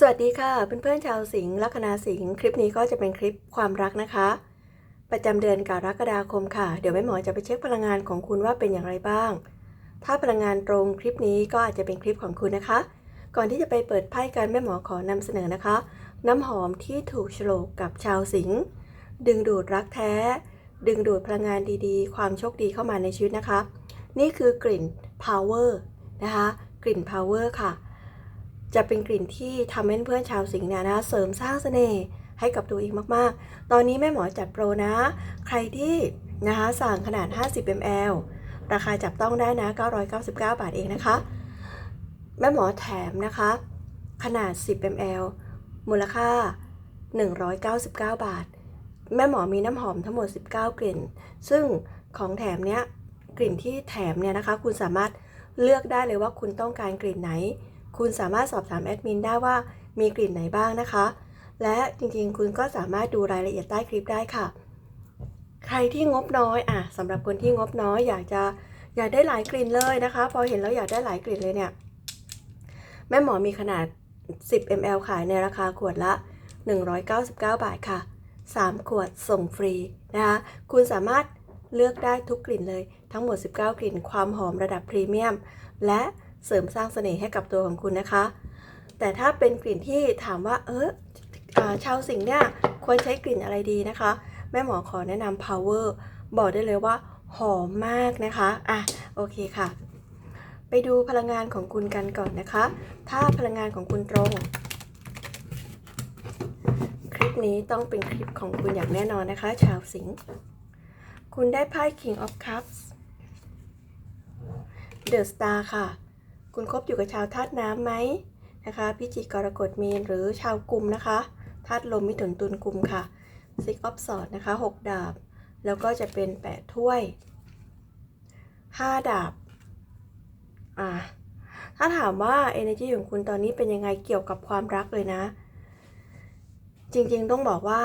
สวัสดีค่ะเพื่อนๆชาวสิงห์ลัคนาสิงห์คลิปนี้ก็จะเป็นคลิปความรักนะคะ ประจำเดือนกรกฎาคมค่ะ เดี๋ยวแม่หมอจะไปเช็คพลังงานของคุณว่าเป็นอย่างไรบ้าง ถ้าพลังงานตรงคลิปนี้ก็อาจจะเป็นคลิปของคุณนะคะ ก่อนที่จะไปเปิดไพ่กันแม่หมอขอนำเสนอนะคะ น้ำหอมที่ถูกโฉลกกับชาวสิงห์ดึงดูดรักแท้ ดึงดูดพลังงานดีๆ ความโชคดีเข้ามาในชีวิตนะคะ นี่คือกลิ่น power นะคะ กลิ่น power ค่ะ จะเป็นกลิ่นที่ทำให้เพื่อนชาวสิงห์เนี่ยนะเสริมสร้างเสน่ห์ให้กับตัวเองมากๆ ตอนนี้แม่หมอจัดโปรนะ ใครที่นะคะสั่งขนาด 50 ml ราคาจับต้องได้นะ 999 บาทเองนะคะ แม่หมอแถมนะคะ ขนาด 10 ml มูลค่า 199 บาท แม่หมอมีน้ำหอมทั้งหมด 19 กลิ่น ซึ่งของแถมเนี้ยกลิ่นที่แถมเนี่ยนะคะ คุณสามารถเลือกได้เลยว่าคุณต้องการกลิ่นไหน คุณสามารถสอบถามแอดมินได้ว่ามีกลิ่นไหนบ้างนะคะ และจริงๆ คุณก็สามารถดูรายละเอียดใต้คลิปได้ค่ะ ใครที่งบน้อยอะสำหรับคนที่งบน้อยอยากจะอยากได้หลายกลิ่นเลยนะคะ พอเห็นแล้วอยากได้หลายกลิ่นเลยเนี่ยแม่หมอมีขนาด 10 ml ขายในราคาขวดละ 199 บาทค่ะ 3 ขวดส่งฟรีนะคะ คุณสามารถเลือกได้ทุกกลิ่นเลย ทั้งหมด 19 กลิ่น ความหอมระดับพรีเมียม และ เสริมสร้างเสน่ห์ให้กับตัวของคุณนะคะ แต่ถ้าเป็นกลิ่นที่ถามว่า เออชาวสิงห์เนี่ยควรใช้กลิ่นอะไรดีนะคะ แม่หมอขอแนะนำ power บอกได้เลยว่า หอมมากนะคะอะโอเคค่ะ ไปดูพลังงานของคุณกันก่อนนะคะ ถ้าพลังงานของคุณตรง คลิปนี้ต้องเป็นคลิปของคุณอย่างแน่นอนนะคะ ชาวสิงห์คุณได้ไพ่ King of Cups The Star ค่ะ คุณคบอยู่กับชาวธาตุน้ำไหมนะคะพิจิกกรกฎเมนหรือชาวกลุ่มนะคะธาตุลมมิถุนตุลกลุ่มค่ะ Six of Swords นะคะ 6 ดาบ แล้วก็จะเป็น 8 ถ้วย 5 ดาบอ่าถ้าถามว่า energy ของคุณตอนนี้เป็นยังไงเกี่ยวกับความรักเลยนะ จริงๆต้องบอกว่า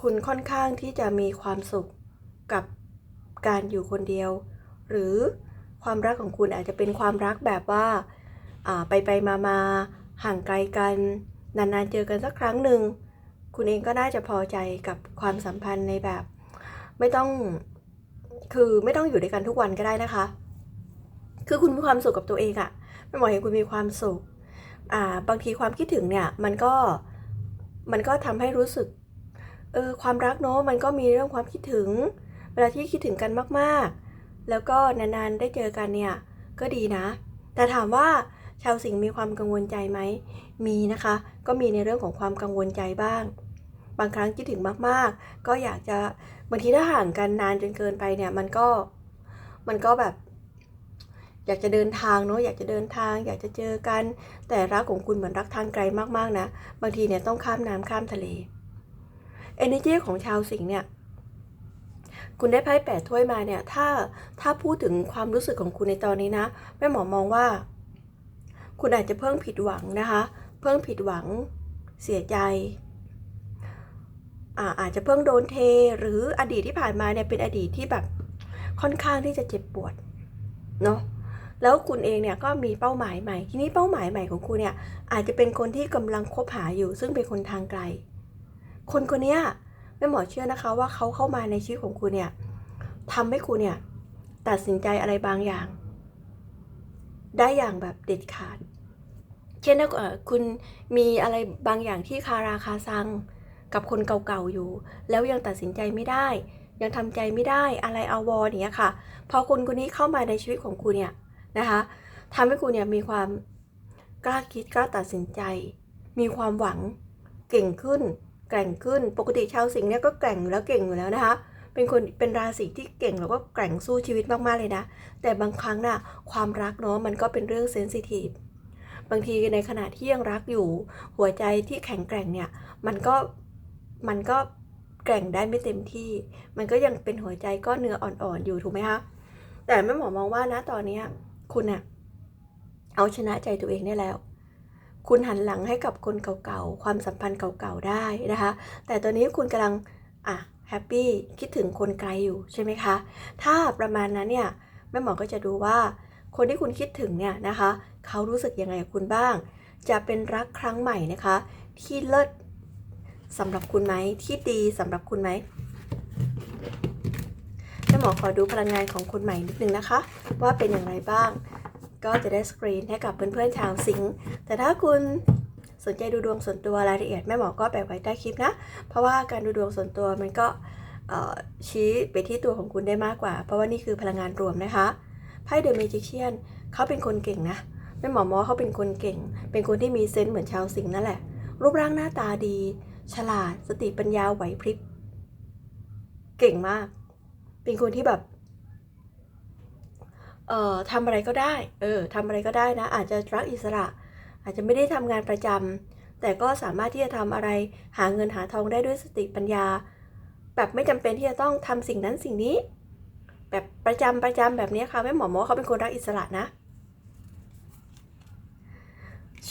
คุณค่อนข้างที่จะมีความสุขกับการอยู่คนเดียว หรือ ความรักของคุณอาจจะเป็นความรักแบบว่าไปไปมามาห่างไกลกันนานๆเจอกันสักครั้งหนึ่งคุณเองก็น่าจะพอใจกับความสัมพันธ์ในแบบ ไม่ต้องคือไม่ต้องอยู่ด้วยกันทุกวันก็ได้นะคะ คือคุณมีความสุขกับตัวเองอะไม่หมายถึงคุณมีความสุขอ่าบางทีความคิดถึงเนี่ยมันก็มันก็ทำให้รู้สึกเออความรักเนาะมันก็มีเรื่องความคิดถึง เวลาที่คิดถึงกันมากๆ แล้วก็นานๆได้เจอกันเนี่ยก็ดีนะ แต่ถามว่าชาวสิงห์มีความกังวลใจไหม มีนะคะ ก็มีในเรื่องของความกังวลใจบ้าง บางครั้งคิดถึงมากๆ ก็อยากจะบางทีถ้าห่างกันนานจนเกินไปเนี่ย มันก็มันก็แบบ อยากจะเดินทางเนาะอยากจะเดินทาง อยากจะเจอกัน แต่รักของคุณเหมือนรักทางไกลมากๆนะ บางทีเนี่ยต้องข้ามน้ำข้ามทะเล energy ของชาวสิงห์เนี่ย คุณได้ไพ่แปดถ้วยมาเนี่ย ถ้าถ้าพูดถึงความรู้สึกของคุณในตอนนี้นะแม่หมอมองว่า คุณอาจจะเพิ่งผิดหวังนะคะ เพิ่งผิดหวัง เสียใจอ่าอาจจะเพิ่งโดนเทหรืออดีตที่ผ่านมาเนี่ยเป็นอดีตที่แบบค่อนข้างที่จะเจ็บปวดเนาะแล้วคุณเองเนี่ยก็มีเป้าหมายใหม่ ทีนี้เป้าหมายใหม่ของคุณเนี่ยอาจจะเป็นคนที่กำลังคบหาอยู่ ซึ่งเป็นคนทางไกล คนคนเนี้ย ม่หมอเชื่อนะคะว่าเขาเข้ามาในชีวิตของคุณเนี่ยทำให้คุณเนี่ยตัดสินใจอะไรบางอย่าง ได้อย่างแบบเด็ดขาด เช่นเอ่อคุณมีอะไรบางอย่างที่คาราคาซัง กับคนเก่าๆอยู่ แล้วยังตัดสินใจไม่ได้ ยังทำใจไม่ได้อะไรอาวรอย่างเงี้ยค่ะ พอคนคนนี้เข้ามาในชีวิตของคุณเนี่ยนะคะทำให้คุณเนี่ยมีความกล้าคิดกล้าตัดสินใจ มีความหวังเก่งขึ้น แกร่งขึ้น ปกติชาวสิงห์เนี่ยก็แกร่งแล้วเก่งอยู่แล้วนะคะ เป็นคนเป็นราศีที่เก่งแล้วก็แกร่งสู้ชีวิตมากๆเลยนะ แต่บางครั้งน่ะความรักเนาะมันก็เป็นเรื่องเซนซิทีฟบางทีในขณะที่ยังรักอยู่ หัวใจที่แข็งแกร่งเนี่ยมันก็มันก็แกร่งได้ไม่เต็มที่ มันก็ยังเป็นหัวใจก้อนเนื้ออ่อนๆอยู่ถูกไหมคะแต่แม่หมอมองว่านะตอนนี้คุณอะเอาชนะใจตัวเองได้แล้ว คุณหันหลังให้กับคนเก่าๆ ความสัมพันธ์เก่าๆ ได้นะคะ แต่ตอนนี้คุณกำลังอะแฮปปี้คิดถึงคนไกลอยู่ใช่ไหมคะ ถ้าประมาณนั้นเนี่ยแม่หมอก็จะดูว่า คนที่คุณคิดถึงเนี่ยนะคะ เขารู้สึกยังไงกับคุณบ้าง จะเป็นรักครั้งใหม่นะคะ ที่เลิศสำหรับคุณไหมที่ดีสำหรับคุณไหมแม่หมอขอดูพลังงานของคุณใหม่นิดนึงนะคะ ว่าเป็นอย่างไรบ้าง ก็จะได้สกรีนให้กับเพื่อนๆชาวสิงห์แต่ถ้าคุณสนใจดูดวงส่วนตัวรายละเอียดแม่หมอก็แปะไว้ใต้คลิปนะ เพราะว่าการดูดวงส่วนตัวมันก็ชี้ไปที่ตัวของคุณได้มากกว่า เพราะว่านี่คือพลังงานรวมนะคะไพ่เดอะเมจิเชียนเขาเป็นคนเก่งนะแม่หมอมอเขาเป็นคนเก่ง เป็นคนที่มีเซนส์เหมือนชาวสิงห์นั่นแหละ รูปร่างหน้าตาดี ฉลาด สติปัญญาไหวพริบ เก่งมาก เป็นคนที่แบบ เอ่อทำอะไรก็ได้ เออทำอะไรก็ได้นะ อาจจะรักอิสระ อาจจะไม่ได้ทำงานประจำแต่ก็สามารถที่จะทำอะไรหาเงินหาทองได้ด้วยสติปัญญา แบบไม่จำเป็นที่จะต้องทำสิ่งนั้นสิ่งนี้ แบบประจำประจำแบบนี้ค่ะแม่หมอหมอเขาเป็นคนรักอิสระนะ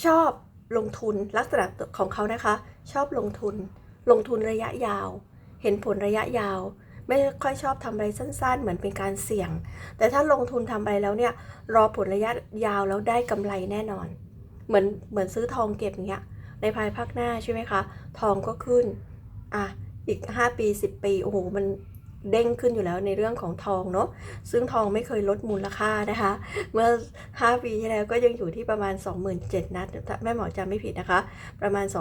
ชอบลงทุนลักษณะของเขานะคะ ชอบลงทุน ลงทุนระยะยาว เห็นผลระยะยาว ไม่ค่อยชอบทำอะไรสั้น ๆ เหมือนเป็นการเสี่ยง แต่ถ้าลงทุนทำอะไรแล้วเนี่ย รอผลระยะยาวแล้วได้กำไรแน่นอน เหมือนเหมือนซื้อทองเก็บอย่างเงี้ย ในภายภาคหน้าใช่ไหมคะ ทองก็ขึ้น อะ อีก 5 ปี 10 ปี โอ้โห มันเด้งขึ้นอยู่แล้วในเรื่องของทองเนาะ ซึ่งทองไม่เคยลดมูลค่านะคะ เมื่อ 5 ปีที่แล้วก็ยังอยู่ที่ประมาณ 27,000นะถ้าแม่หมอจำไม่ผิดนะคะ ประมาณ 27,000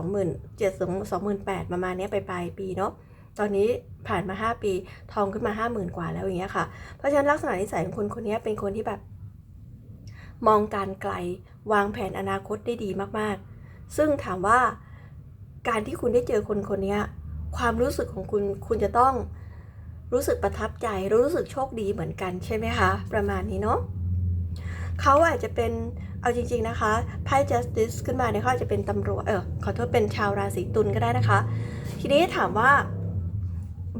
28,000ประมาณเนี้ยไปปลายปีเนาะ ตอนนี้ผ่านมา 5 ปีทองขึ้นมา 50,000 กว่าแล้วอย่างเงี้ยค่ะ เพราะฉะนั้นลักษณะนิสัยของคนคนนี้เป็นคนที่แบบ มองการไกลวางแผนอนาคตได้ดีมากๆ ซึ่งถามว่าการที่คุณได้เจอคนคนนี้ความรู้สึกของคุณคุณจะต้องรู้สึกประทับใจรู้สึกโชคดีเหมือนกันใช่ไหมคะ ประมาณนี้เนาะเขาอาจจะเป็นเอาจริง ๆนะคะไพ่ justice ขึ้นมาเนี่ยเขาอาจจะเป็นตำรวจเออขอโทษเป็นชาวราศีตุลก็ได้นะคะ ทีนี้ถามว่า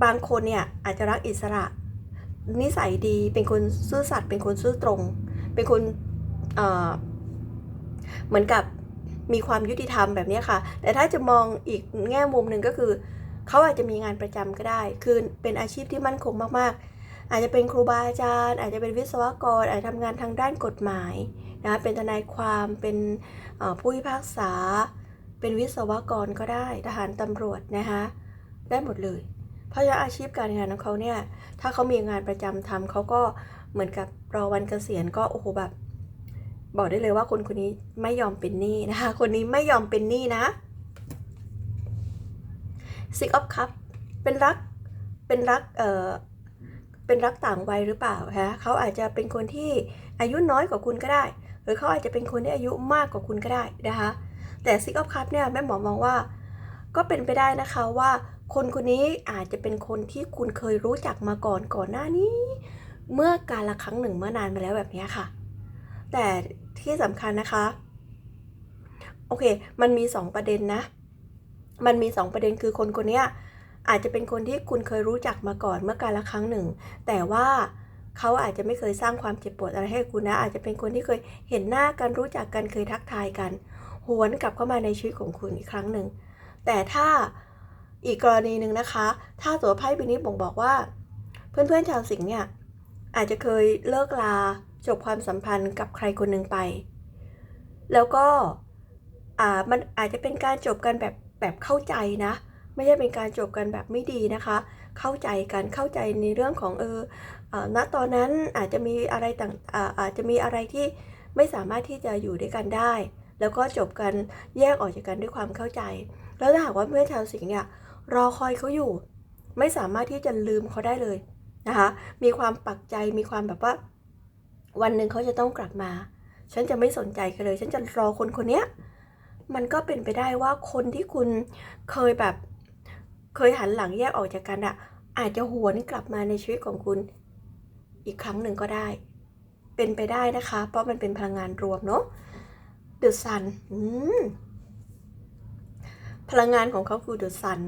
บางคนเนี่ยอาจจะรักอิสระ นิสัยดีเป็นคนซื่อสัตย์เป็นคนซื่อตรง เป็นคนเเหมือนกับมีความยุติธรรมแบบนี้ค่ะ แต่ถ้าจะมองอีกแง่มุมหนึ่งก็คือ เขาอาจจะมีงานประจำก็ได้ คือเป็นอาชีพที่มั่นคงมากๆ อาจจะเป็นครูบาอาจารย์ อาจจะเป็นวิศวกร อาจจะทำงานทางด้านกฎหมายนะคะเป็นทนายความเป็นผู้พิพากษา เป็นวิศวกรก็ได้ ทหารตำรวจนะคะได้หมดเลย เพราะฉะนั้นอาชีพการงานของเขาเนี่ย ถ้าเขามีงานประจำทำเขาก็เหมือนกับรอวันเกษียณก็โอ้โหแบบ บอกได้เลยว่าคนคนนี้ไม่ยอมเป็นหนี้นะคะ คนนี้ไม่ยอมเป็นหนี้นะ Six of Cup เป็นรักเป็นรักเอ่อเป็นรักต่างวัยหรือเปล่าฮะเขาอาจจะเป็นคนที่อายุน้อยกว่าคุณก็ได้ หรือเขาอาจจะเป็นคนที่อายุมากกว่าคุณก็ได้นะคะแต่ Six of Cup เนี่ยแม่หมอมองว่า ก็เป็นไปได้นะคะว่า คนคนนี้อาจจะเป็นคนที่คุณเคยรู้จักมาก่อนก่อนหน้านี้ เมื่อการละครั้งหนึ่งเมื่อนานมาแล้วแบบนี้ค่ะ แต่ที่สำคัญนะคะ โอเค มันมี 2 ประเด็นนะ มันมี 2 ประเด็นคือคนคนนี้อาจจะเป็นคนที่คุณเคยรู้จักมาก่อนเมื่อการละครั้งหนึ่ง แต่ว่าเขาอาจจะไม่เคยสร้างความเจ็บปวดอะไรให้คุณนะ อาจจะเป็นคนที่เคยเห็นหน้ากันรู้จักกันเคยทักทายกัน หวนกลับเข้ามาในชีวิตของคุณอีกครั้งหนึ่ง แต่ถ้า อีกกรณีหนึ่งนะคะ ถ้าตัวไพ่ใบนี้บ่งบอกว่า เพื่อนๆชาวสิงห์เนี่ยอาจจะเคยเลิกลาจบความสัมพันธ์กับใครคนหนึ่งไป แล้วก็อ่ามันอาจจะเป็นการจบกันแบบแบบเข้าใจนะ ไม่ใช่เป็นการจบกันแบบไม่ดีนะคะ เข้าใจกันเข้าใจในเรื่องของเออเออณตอนนั้นอาจจะมีอะไรต่างอ่าอาจจะมีอะไรที่ไม่สามารถที่จะอยู่ด้วยกันได้ แล้วก็จบกันแยกออกจากกันด้วยความเข้าใจ แล้วถ้าหากว่าเพื่อนชาวสิงห์เนี่ย รอคอยเขาอยู่ ไม่สามารถที่จะลืมเขาได้เลยนะคะ มีความปักใจมีความแบบว่า วันหนึ่งเขาจะต้องกลับมา ฉันจะไม่สนใจเขาเลย ฉันจะรอคนคนเนี้ยมันก็เป็นไปได้ว่าคนที่คุณเคยแบบ เคยหันหลังแยกออกจากกันอะอาจจะหวนกลับมาในชีวิตของคุณอีกครั้งหนึ่งก็ได้ เป็นไปได้นะคะ เพราะมันเป็นพลังงานรวมเนาะ The Sun อืมพลังงานของเขาคือ The Sun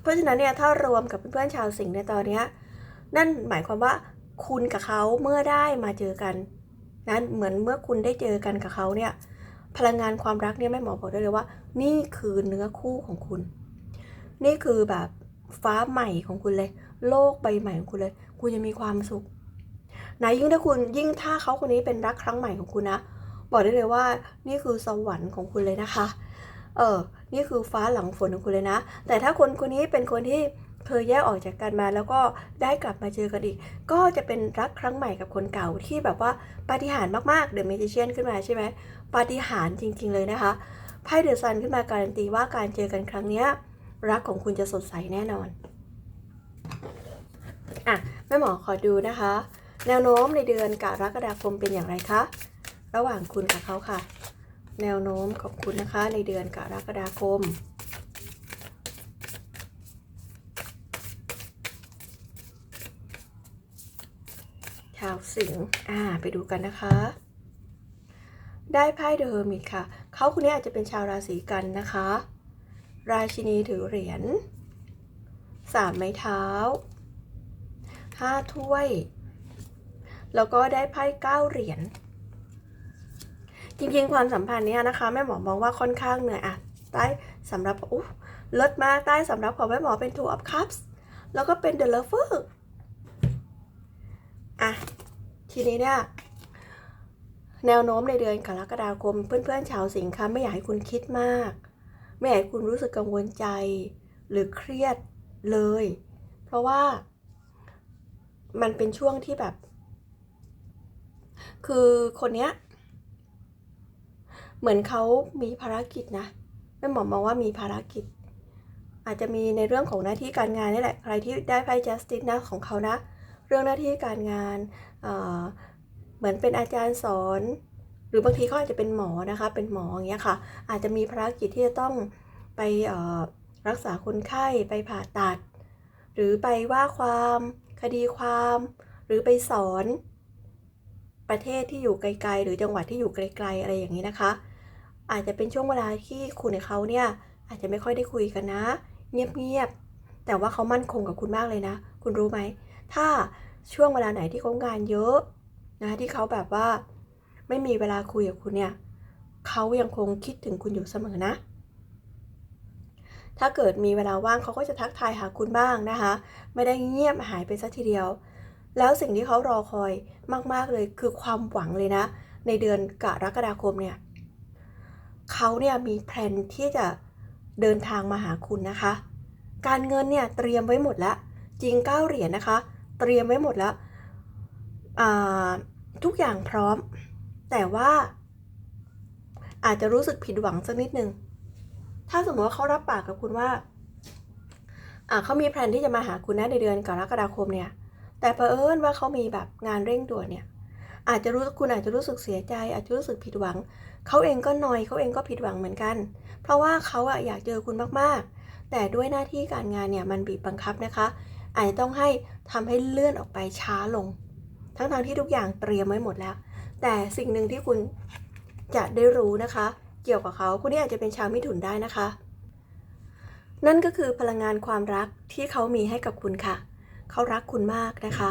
เพราะฉะนั้นเนี่ยถ้ารวมกับเพื่อนๆชาวสิงห์ในตอนเนี้ยนั่นหมายความว่าคุณกับเขาเมื่อได้มาเจอกันนั้นเหมือนเมื่อคุณได้เจอกันกับเขาเนี่ยพลังงานความรักเนี่ยแม่หมอบอกได้เลยว่า นี่คือเนื้อคู่ของคุณ นี่คือแบบฟ้าใหม่ของคุณเลย โลกใบใหม่ของคุณเลย คุณจะมีความสุขนะยิ่งถ้าคุณยิ่งถ้าเขาคนนี้เป็นรักครั้งใหม่ของคุณนะ บอกได้เลยว่านี่คือสวรรค์ของคุณเลยนะคะ เออ นี่คือฟ้าหลังฝนของคุณเลยนะ แต่ถ้าคนคนนี้เป็นคนที่เคยแยกออกจากกันมาแล้วก็ได้กลับมาเจอกันอีก ก็จะเป็นรักครั้งใหม่กับคนเก่าที่แบบว่าปาฏิหาริย์มากๆเดอะเมจิเชียนขึ้นมาใช่ไหมปาฏิหาริย์จริง ๆ เลยนะคะไพ่เดอะซันขึ้นมาการันตีว่าการเจอกันครั้งนี้รักของคุณจะสดใสแน่นอนอะแม่หมอขอดูนะคะ แนวโน้มในเดือนกรกฎาคมเป็นอย่างไรคะ ระหว่างคุณกับเขาค่ะ แนวโน้มของคุณนะคะในเดือนกรกฎาคม ชาวสิงห์อ่า ไปดูกันนะคะ ได้ไพ่เดอะเฮอร์มิตค่ะ เขาคนนี้อาจจะเป็นชาวราศีกันนะคะ ราชินีถือเหรียญสามไม้เท้าห้าถ้วย แล้วก็ได้ไพ่เก้าเหรียญ จริงๆ ความสัมพันธ์เนี้ยนะคะแม่หมอมองว่าค่อนข้างเหนื่อยอะใต้สำหรับอุ๊ยเลิศมากใต้สำหรับของแม่หมอเป็น two of cups แล้วก็เป็น the lover อะ ทีนี้เนี่ยแนวโน้มในเดือนกรกฎาคม เพื่อนๆชาวสิงห์คะไม่อยากให้คุณคิดมาก ไม่อยากให้คุณรู้สึกกังวลใจ หรือเครียดเลย เพราะว่ามันเป็นช่วงที่แบบ คือคนเนี้ย เหมือนเขามีภารกิจนะแม่หมอมองว่ามีภารกิจ อาจจะมีในเรื่องของหน้าที่การงานนี่แหละใครที่ได้ไพ่ justice นะของเขานะ เรื่องหน้าที่การงานเเหมือนเป็นอาจารย์สอน หรือบางทีเขาอาจจะเป็นหมอนะคะเป็นหมออย่างเงี้ยค่ะ อาจจะมีภารกิจที่จะต้องไปรักษาคนไข้ไปผ่าตัด หรือไปว่าความคดีความ หรือไปสอนประเทศที่อยู่ไกล ๆ หรือจังหวัดที่อยู่ไกล ๆ อะไรอย่างนี้นะคะ อาจจะเป็นช่วงเวลาที่คุณกับเขาเนี่ยอาจจะไม่ค่อยได้คุยกันนะ เงียบๆแต่ว่าเขามั่นคงกับคุณมากเลยนะ คุณรู้ไหม ถ้าช่วงเวลาไหนที่เขางานเยอะนะที่เขาแบบว่า ไม่มีเวลาคุยกับคุณเนี่ยเขายังคงคิดถึงคุณอยู่เสมอนะ ถ้าเกิดมีเวลาว่างเขาก็จะทักทายหาคุณบ้างนะคะ ไม่ได้เงียบหายไปสักทีเดียว แล้วสิ่งที่เขารอคอยมาก ๆเลยคือความหวังเลยนะ ในเดือนกรกฎาคมเนี่ย เขาเนี่ยมีแผนที่จะเดินทางมาหาคุณนะคะ การเงินเนี่ยเตรียมไว้หมดแล้ว จริงเก้าเหรียญนะคะ เตรียมไว้หมดแล้วทุกอย่างพร้อม แต่ว่า อาจจะรู้สึกผิดหวังสักนิดนึง ถ้าสมมติว่าเขารับปากกับคุณว่าอ่าเขามีแผนที่จะมาหาคุณนะในเดือนกรกฎาคมเนี่ย แต่เผอิญว่าเขามีแบบงานเร่งด่วนเนี่ย อาจจะรู้คุณอาจจะรู้สึกเสียใจ อาจจะรู้สึกผิดหวัง เขาเองก็นอยเขาเองก็ผิดหวังเหมือนกัน เพราะว่าเขาอะอยากเจอคุณมากๆ แต่ด้วยหน้าที่การงานเนี่ยมันบีบบังคับนะคะ อาจจะต้องให้ทำให้เลื่อนออกไปช้าลง ทั้งๆทที่ทุกอย่างเตรียมไว้หมดแล้ว แต่สิ่งหนึ่งที่คุณจะได้รู้นะคะ เกี่ยวกับเขาคุณนี่อาจจะเป็นชาวมิถุนได้นะคะ นั่นก็คือพลังงานความรักที่เขามีให้กับคุณค่ะ เขารักคุณมากนะคะ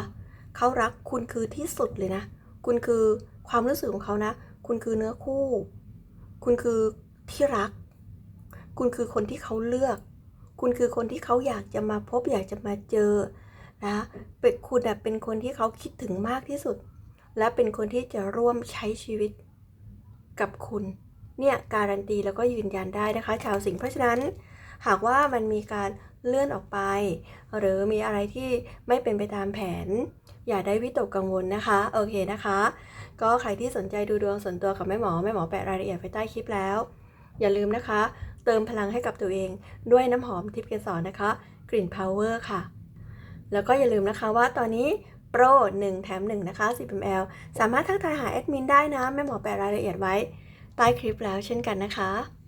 เขารักคุณคือที่สุดเลยนะ คุณคือความรู้สึกของเขานะ คุณคือเนื้อคู่ คุณคือที่รัก คุณคือคนที่เขาเลือก คุณคือคนที่เขาอยากจะมาพบอยากจะมาเจอนะเป็นคุณเป็นคนที่เขาคิดถึงมากที่สุด และเป็นคนที่จะร่วมใช้ชีวิตกับคุณ เนี่ยการันตีแล้วก็ยืนยันได้นะคะ ชาวสิงห์เพราะฉะนั้น หากว่ามันมีการ เลื่อนออกไป หรือมีอะไรที่ไม่เป็นไปตามแผน อย่าได้วิตกกังวลนะคะ โอเคนะคะ ก็ใครที่สนใจดูดวงส่วนตัวกับแม่หมอแม่หมอแปะรายละเอียดไว้ใต้คลิปแล้ว อย่าลืมนะคะ เติมพลังให้กับตัวเอง ด้วยน้ำหอมทิพย์เกสรนะคะ กลิ่น power ค่ะ แล้วก็อย่าลืมนะคะว่าตอนนี้โปร1แถม1นะคะ 10 ml สามารถทักทายหาแอดมินได้นะ แม่หมอแปะรายละเอียดไว้ใต้คลิปแล้วเช่นกันนะคะ